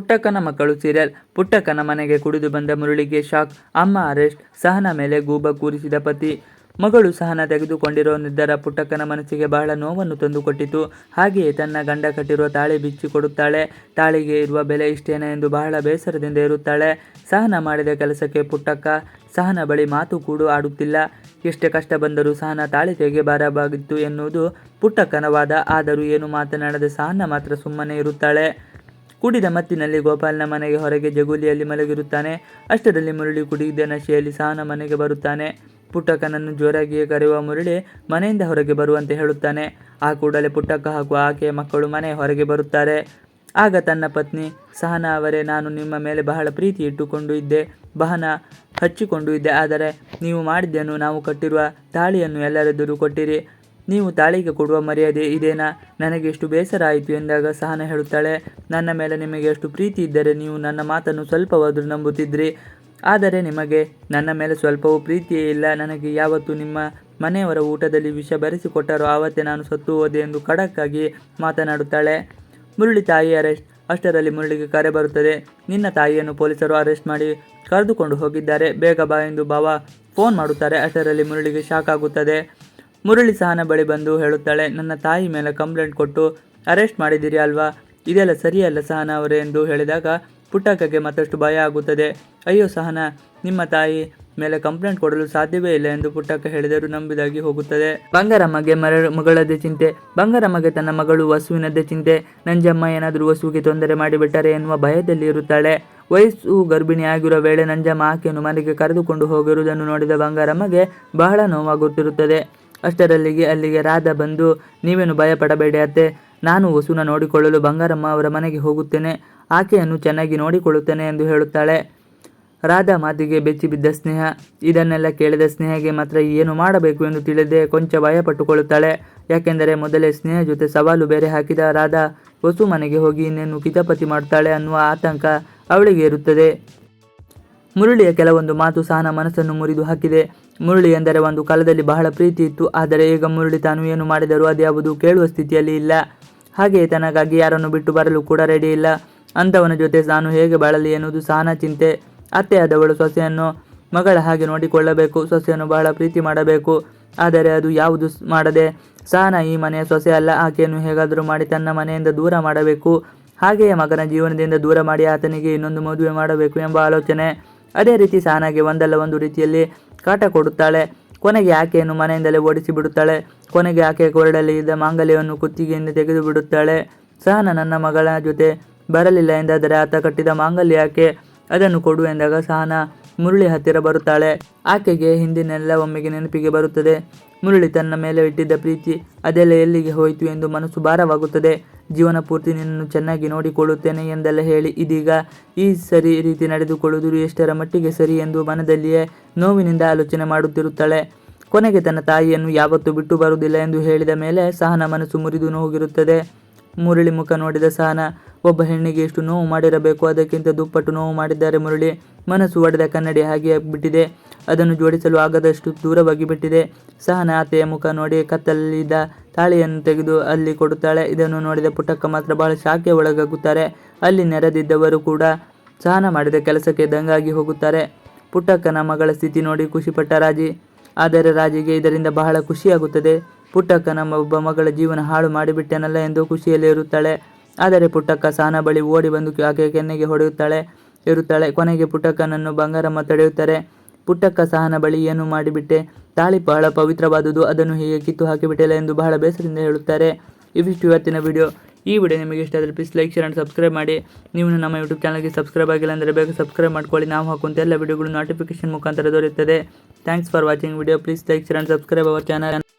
ಪುಟ್ಟಕ್ಕನ ಮಕ್ಕಳು ಸೀರಿಯಲ್ ಪುಟ್ಟಕ್ಕನ ಮನೆಗೆ ಕುಡಿದು ಬಂದ ಮುರಳಿಗೆ ಶಾಕ್. ಅಮ್ಮ ಅರೆಸ್ಟ್. ಸಹನ ಮೇಲೆ ಗೂಬ ಕೂರಿಸಿದ ಪತಿ. ಮಗಳು ಸಹನ ತೆಗೆದುಕೊಂಡಿರೋ ನಿರ್ಧಾರ ಪುಟ್ಟಕ್ಕನ ಮನಸ್ಸಿಗೆ ಬಹಳ ನೋವನ್ನು ತಂದುಕೊಟ್ಟಿತು. ಹಾಗೆಯೇ ತನ್ನ ಗಂಡ ಕಟ್ಟಿರುವ ತಾಳಿ ಬಿಚ್ಚಿ ಕೊಡುತ್ತಾಳೆ. ತಾಳಿಗೆ ಇರುವ ಬೆಲೆ ಇಷ್ಟೇನ ಎಂದು ಬಹಳ ಬೇಸರದಿಂದ ಇರುತ್ತಾಳೆ ಸಹನ ಮಾಡಿದ ಕೆಲಸಕ್ಕೆ ಪುಟ್ಟಕ್ಕ ಸಹನ ಬಳಿ ಮಾತು ಕೂಡು ಆಡುತ್ತಿಲ್ಲ. ಎಷ್ಟೇ ಕಷ್ಟ ಬಂದರೂ ಸಹನ ತಾಳಿ ತೆಗೆಬಾರಬಾಗಿತ್ತು ಎನ್ನುವುದು ಪುಟ್ಟಕ್ಕನ ವಾದ. ಆದರೂ ಏನು ಮಾತನಾಡದೆ ಸಹನ ಮಾತ್ರ ಸುಮ್ಮನೆ ಇರುತ್ತಾಳೆ. ಕುಡಿದ ಮತ್ತಿನಲ್ಲಿ ಗೋಪಾಲನ ಮನೆಗೆ ಹೊರಗೆ ಜಗುಲಿಯಲ್ಲಿ ಮಲಗಿರುತ್ತಾನೆ. ಅಷ್ಟರಲ್ಲಿ ಮುರಳಿ ಕುಡಿದ ನಶೆಯಲ್ಲಿ ಸಹನ ಮನೆಗೆ ಬರುತ್ತಾನೆ. ಪುಟ್ಟಕ್ಕನನ್ನು ಜೋರಾಗಿಯೇ ಕರೆಯುವ ಮುರಳಿ ಮನೆಯಿಂದ ಹೊರಗೆ ಬರುವಂತೆ ಹೇಳುತ್ತಾನೆ. ಆ ಕೂಡಲೇ ಪುಟ್ಟಕ್ಕ ಹಾಗೂ ಆಕೆಯ ಮಕ್ಕಳು ಮನೆ ಹೊರಗೆ ಬರುತ್ತಾರೆ. ಆಗ ತನ್ನ ಪತ್ನಿ ಸಹನ ಅವರೇ, ನಾನು ನಿಮ್ಮ ಮೇಲೆ ಬಹಳ ಪ್ರೀತಿ ಇಟ್ಟುಕೊಂಡು ಇದ್ದೆ, ಬಹನ ಹಚ್ಚಿಕೊಂಡು ಇದ್ದೆ, ಆದರೆ ನೀವು ಮಾಡಿದ್ದನ್ನು ನಾವು ಕಟ್ಟಿರುವ ತಾಳಿಯನ್ನು ಎಲ್ಲರೆದುರು ಕೊಟ್ಟಿರಿ. ನೀವು ತಾಳಿಗೆ ಕೊಡುವ ಮರ್ಯಾದೆ ಇದೇನಾ? ನನಗೆ ಎಷ್ಟು ಬೇಸರ ಆಯಿತು ಎಂದಾಗ ಸಹನ ಹೇಳುತ್ತಾಳೆ. ನನ್ನ ಮೇಲೆ ನಿಮಗೆ ಎಷ್ಟು ಪ್ರೀತಿ ಇದ್ದರೆ ನೀವು ನನ್ನ ಮಾತನ್ನು ಸ್ವಲ್ಪವಾದರೂ ನಂಬುತ್ತಿದ್ರಿ. ಆದರೆ ನಿಮಗೆ ನನ್ನ ಮೇಲೆ ಸ್ವಲ್ಪವೂ ಪ್ರೀತಿಯೇ ಇಲ್ಲ. ನನಗೆ ಯಾವತ್ತು ನಿಮ್ಮ ಮನೆಯವರ ಊಟದಲ್ಲಿ ವಿಷ ಬೆರೆಸಿಕೊಟ್ಟರೋ ಆವತ್ತೇ ನಾನು ಸತ್ತು ಹೋದೆ ಎಂದು ಖಡಕ್ಕಾಗಿ ಮಾತನಾಡುತ್ತಾಳೆ. ಮುರುಳಿ ತಾಯಿ ಅರೆಸ್ಟ್. ಅಷ್ಟರಲ್ಲಿ ಮುರುಳಿಗೆ ಕರೆ ಬರುತ್ತದೆ. ನಿನ್ನ ತಾಯಿಯನ್ನು ಪೊಲೀಸರು ಅರೆಸ್ಟ್ ಮಾಡಿ ಕರೆದುಕೊಂಡು ಹೋಗಿದ್ದಾರೆ. ಬೇಗ ಬಾ ಎಂದು ಬಾವ ಫೋನ್ ಮಾಡುತ್ತಾರೆ. ಅಷ್ಟರಲ್ಲಿ ಮುರುಳಿಗೆ ಶಾಕ್ ಆಗುತ್ತದೆ. ಮುರಳಿ ಸಹನ ಬಳಿ ಬಂದು ಹೇಳುತ್ತಾಳೆ, ನನ್ನ ತಾಯಿ ಮೇಲೆ ಕಂಪ್ಲೇಂಟ್ ಕೊಟ್ಟು ಅರೆಸ್ಟ್ ಮಾಡಿದ್ದೀರಿ ಅಲ್ವಾ? ಇದೆಲ್ಲ ಸರಿಯಲ್ಲ ಸಹನ ಅವರೇ ಎಂದು ಹೇಳಿದಾಗ ಪುಟ್ಟಕ್ಕಗೆ ಮತ್ತಷ್ಟು ಭಯ ಆಗುತ್ತದೆ. ಅಯ್ಯೋ ಸಹನ, ನಿಮ್ಮ ತಾಯಿ ಮೇಲೆ ಕಂಪ್ಲೇಂಟ್ ಕೊಡಲು ಸಾಧ್ಯವೇ ಇಲ್ಲ ಎಂದು ಪುಟ್ಟಕ್ಕ ಹೇಳಿದರು ನಂಬಿದಾಗಿ ಹೋಗುತ್ತದೆ. ಬಂಗಾರಮ್ಮಗೆ ಮರ, ಮಗಳದ್ದೇ ಚಿಂತೆ, ಬಂಗಾರಮ್ಮಗೆ ತನ್ನ ಮಗಳು ವಸುವಿನದ್ದೇ ಚಿಂತೆ, ನಂಜಮ್ಮ ಏನಾದರೂ ವಸುವಿಗೆ ತೊಂದರೆ ಮಾಡಿಬಿಟ್ಟರೆ ಎನ್ನುವ ಭಯದಲ್ಲಿ ಇರುತ್ತಾಳೆ. ವಯಸ್ಸು ಗರ್ಭಿಣಿ ಆಗಿರುವ ವೇಳೆ ನಂಜಮ್ಮ ಆಕೆಯನ್ನು ಮನೆಗೆ ಕರೆದುಕೊಂಡು ಹೋಗಿರುವುದನ್ನು ನೋಡಿದ ಬಂಗಾರಮ್ಮಗೆ ಬಹಳ ನೋವಾಗುತ್ತಿರುತ್ತದೆ. ಅಷ್ಟರಲ್ಲಿಗೆ ಅಲ್ಲಿಗೆ ರಾಧ ಬಂದು, ನೀವೇನು ಭಯಪಡಬೇಡಿ ಅತ್ತೆ. ನಾನು ವಸುನ ನೋಡಿಕೊಳ್ಳಲು ಬಂಗಾರಮ್ಮ ಅವರ ಮನೆಗೆ ಹೋಗುತ್ತೇನೆ. ಆಕೆಯನ್ನು ಚೆನ್ನಾಗಿ ನೋಡಿಕೊಳ್ಳುತ್ತೇನೆ ಎಂದು ಹೇಳುತ್ತಾಳೆ. ರಾಧಾ ಮಾತಿಗೆ ಬೆಚ್ಚಿ ಬಿದ್ದ ಸ್ನೇಹ. ಇದನ್ನೆಲ್ಲ ಕೇಳಿದ ಸ್ನೇಹಗೆ ಮಾತ್ರ ಏನು ಮಾಡಬೇಕು ಎಂದು ತಿಳಿದೆ ಕೊಂಚ ಭಯಪಟ್ಟುಕೊಳ್ಳುತ್ತಾಳೆ. ಯಾಕೆಂದರೆ ಮೊದಲೇ ಸ್ನೇಹ ಜೊತೆ ಸವಾಲು ಬೇರೆ ಹಾಕಿದ ರಾಧಾ ವಸು ಮನೆಗೆ ಹೋಗಿ ಇನ್ನೇನು ಕಿತಾಪತಿ ಮಾಡ್ತಾಳೆ ಅನ್ನುವ ಆತಂಕ ಅವಳಿಗೆ ಇರುತ್ತದೆ. ಮುರಳಿಯ ಕೆಲವೊಂದು ಮಾತು ಸಹನ ಮನಸ್ಸನ್ನು ಮುರಿದು ಹಾಕಿದೆ. ಮುರುಳಿ ಎಂದರೆ ಒಂದು ಕಾಲದಲ್ಲಿ ಬಹಳ ಪ್ರೀತಿ ಇತ್ತು. ಆದರೆ ಈಗ ಮುರುಳಿ ತಾನು ಏನು ಮಾಡಿದರೂ ಅದ್ಯಾವುದು ಕೇಳುವ ಸ್ಥಿತಿಯಲ್ಲಿ ಇಲ್ಲ. ಹಾಗೆಯೇ ತನಗಾಗಿ ಯಾರನ್ನು ಬಿಟ್ಟು ಬರಲು ಕೂಡ ರೆಡಿ ಇಲ್ಲ. ಅಂಥವನ ಜೊತೆ ತಾನು ಹೇಗೆ ಬಾಳಲಿ ಎನ್ನುವುದು ಸಹನ ಚಿಂತೆ. ಅತ್ತೆಯಾದವಳು ಸೊಸೆಯನ್ನು ಮಗಳ ಹಾಗೆ ನೋಡಿಕೊಳ್ಳಬೇಕು. ಸೊಸೆಯನ್ನು ಬಹಳ ಪ್ರೀತಿ ಮಾಡಬೇಕು. ಆದರೆ ಅದು ಯಾವುದು ಮಾಡದೆ? ಸಹನ ಈ ಮನೆಯ ಸೊಸೆ ಅಲ್ಲ. ಆಕೆಯನ್ನು ಹೇಗಾದರೂ ಮಾಡಿ ತನ್ನ ಮನೆಯಿಂದ ದೂರ ಮಾಡಬೇಕು. ಹಾಗೆಯೇ ಮಗನ ಜೀವನದಿಂದ ದೂರ ಮಾಡಿ ಆತನಿಗೆ ಇನ್ನೊಂದು ಮದುವೆ ಮಾಡಬೇಕು ಎಂಬ ಆಲೋಚನೆ. ಅದೇ ರೀತಿ ಸಾನಾಗೆ ಒಂದಲ್ಲ ಒಂದು ರೀತಿಯಲ್ಲಿ ಕಾಟ ಕೊಡುತ್ತಾಳೆ. ಕೊನೆಗೆ ಆಕೆಯನ್ನು ಮನೆಯಿಂದಲೇ ಓಡಿಸಿ ಬಿಡುತ್ತಾಳೆ. ಕೊನೆಗೆ ಆಕೆಯ ಕೊರಡಲ್ಲಿ ಇದ್ದ ಮಾಂಗಲ್ಯವನ್ನು ಕುತ್ತಿಗೆಯಿಂದ ತೆಗೆದು ಬಿಡುತ್ತಾಳೆ. ಸಹನ ನನ್ನ ಮಗಳ ಜೊತೆ ಬರಲಿಲ್ಲ ಎಂದಾದರೆ ಆತ ಕಟ್ಟಿದ ಮಾಂಗಲ್ಯ ಆಕೆ, ಅದನ್ನು ಕೊಡು ಎಂದಾಗ ಸಹನ ಮುರಳಿ ಹತ್ತಿರ ಬರುತ್ತಾಳೆ. ಆಕೆಗೆ ಹಿಂದಿನೆಲ್ಲ ಒಮ್ಮೆಗೆ ನೆನಪಿಗೆ ಬರುತ್ತದೆ. ಮುರಳಿ ತನ್ನ ಮೇಲೆ ಇಟ್ಟಿದ್ದ ಪ್ರೀತಿ ಅದೆಲ್ಲ ಎಲ್ಲಿಗೆ ಹೋಯಿತು ಎಂದು ಮನಸ್ಸು ಭಾರವಾಗುತ್ತದೆ. ಜೀವನ ಪೂರ್ತಿ ನಿನ್ನನ್ನು ಚೆನ್ನಾಗಿ ನೋಡಿಕೊಳ್ಳುತ್ತೇನೆ ಎಂದೆಲ್ಲ ಹೇಳಿ ಇದೀಗ ಈ ಸರಿ ರೀತಿ ನಡೆದುಕೊಳ್ಳುವುದು ಎಷ್ಟರ ಮಟ್ಟಿಗೆ ಸರಿ ಎಂದು ಮನದಲ್ಲಿಯೇ ನೋವಿನಿಂದ ಆಲೋಚನೆ ಮಾಡುತ್ತಿರುತ್ತಾಳೆ. ಕೊನೆಗೆ ತನ್ನ ತಾಯಿಯನ್ನು ಯಾವತ್ತೂ ಬಿಟ್ಟು ಬರುವುದಿಲ್ಲ ಎಂದು ಹೇಳಿದ ಮೇಲೆ ಸಹನ ಮನಸ್ಸು ಮುರಿದು ಹೋಗಿರುತ್ತದೆ ಮುರಳಿ ಮುಖ ನೋಡಿದ ಸಹನ ಒಬ್ಬ ಹೆಣ್ಣಿಗೆ ಎಷ್ಟು ನೋವು ಮಾಡಿರಬೇಕು, ಅದಕ್ಕಿಂತ ದುಪ್ಪಟ್ಟು ನೋವು ಮಾಡಿದ್ದಾರೆ ಮುರಳಿ. ಮನಸ್ಸು ಒಡೆದ ಕನ್ನಡಿ ಹಾಗೆ ಬಿಟ್ಟಿದೆ. ಅದನ್ನು ಜೋಡಿಸಲು ಆಗದಷ್ಟು ದೂರವಾಗಿ ಬಿಟ್ಟಿದೆ. ಸಹನ ಆತೆಯ ಮುಖ ನೋಡಿ ಕತ್ತಲಿದ್ದ ತಾಳಿಯನ್ನು ತೆಗೆದು ಅಲ್ಲಿ ಕೊಡುತ್ತಾಳೆ. ಇದನ್ನು ನೋಡಿದ ಪುಟ್ಟಕ್ಕ ಮಾತ್ರ ಬಹಳ ಶಾಖೆ ಒಳಗಾಗುತ್ತಾರೆ. ಅಲ್ಲಿ ನೆರೆದಿದ್ದವರು ಕೂಡ ಸಹನ ಮಾಡಿದ ಕೆಲಸಕ್ಕೆ ದಂಗಾಗಿ ಹೋಗುತ್ತಾರೆ. ಪುಟ್ಟಕ್ಕನ ಮಗಳ ಸ್ಥಿತಿ ನೋಡಿ ಖುಷಿಪಟ್ಟ ರಾಜಿ. ಆದರೆ ರಾಜಿಗೆ ಇದರಿಂದ ಬಹಳ ಖುಷಿಯಾಗುತ್ತದೆ. ಪುಟ್ಟಕ್ಕ ನಮ್ಮ ಒಬ್ಬ ಮಗಳ ಜೀವನ ಹಾಳು ಮಾಡಿಬಿಟ್ಟೆನಲ್ಲ ಎಂದು ಖುಷಿಯಲ್ಲಿ ಇರುತ್ತಾಳೆ. ಆದರೆ ಪುಟ್ಟಕ್ಕ ಸಾನ ಬಳಿ ಓಡಿ ಬಂದು ಆಕೆ ಕೆನ್ನೆಗೆ ಹೊಡೆಯುತ್ತಾಳೆ ಇರುತ್ತಾಳೆ ಕೊನೆಗೆ ಪುಟ್ಟಕ್ಕನನ್ನು ಬಂಗಾರಮ್ಮ ತಡೆಯುತ್ತಾರೆ. ಪುಟ್ಟಕ್ಕ ಸಹನ ಬಳಿ ಏನು ಮಾಡಿಬಿಟ್ಟೆ? ತಾಳಿ ಬಹಳ ಪವಿತ್ರವಾದುದು. ಅದನ್ನು ಹೀಗೆ ಕಿತ್ತು ಹಾಕಿಬಿಟ್ಟಿಲ್ಲ ಎಂದು ಬಹಳ ಬೇಸರದಿಂದ ಹೇಳುತ್ತಾರೆ. ಇವಿಷ್ಟು ಇವತ್ತಿನ ವಿಡಿಯೋ. ಈ ವಿಡಿಯೋ ನಿಮಗೆ ಇಷ್ಟ ಆದರೆ please like share and subscribe ಮಾಡಿ. ನೀವು ನಮ್ಮ ಯೂಟ್ಯೂಬ್ ಚಾನಲ್ಗೆ ಸಬ್ಸ್ಕ್ರೈಬ್ ಆಗಿಲ್ಲ ಅಂದರೆ ಬೇಗ ಸಬ್ಸ್ಕ್ರೈಬ್ ಮಾಡ್ಕೊಳ್ಳಿ. ನಾವು ಹಾಕುವಂಥ ಎಲ್ಲ ವಿಡಿಯೋಗಳು ನೋಟಿಫಿಕೇಶನ್ ಮುಖಾಂತರ ದೊರೆಯುತ್ತದೆ. Thanks for watching video please like share and subscribe our channel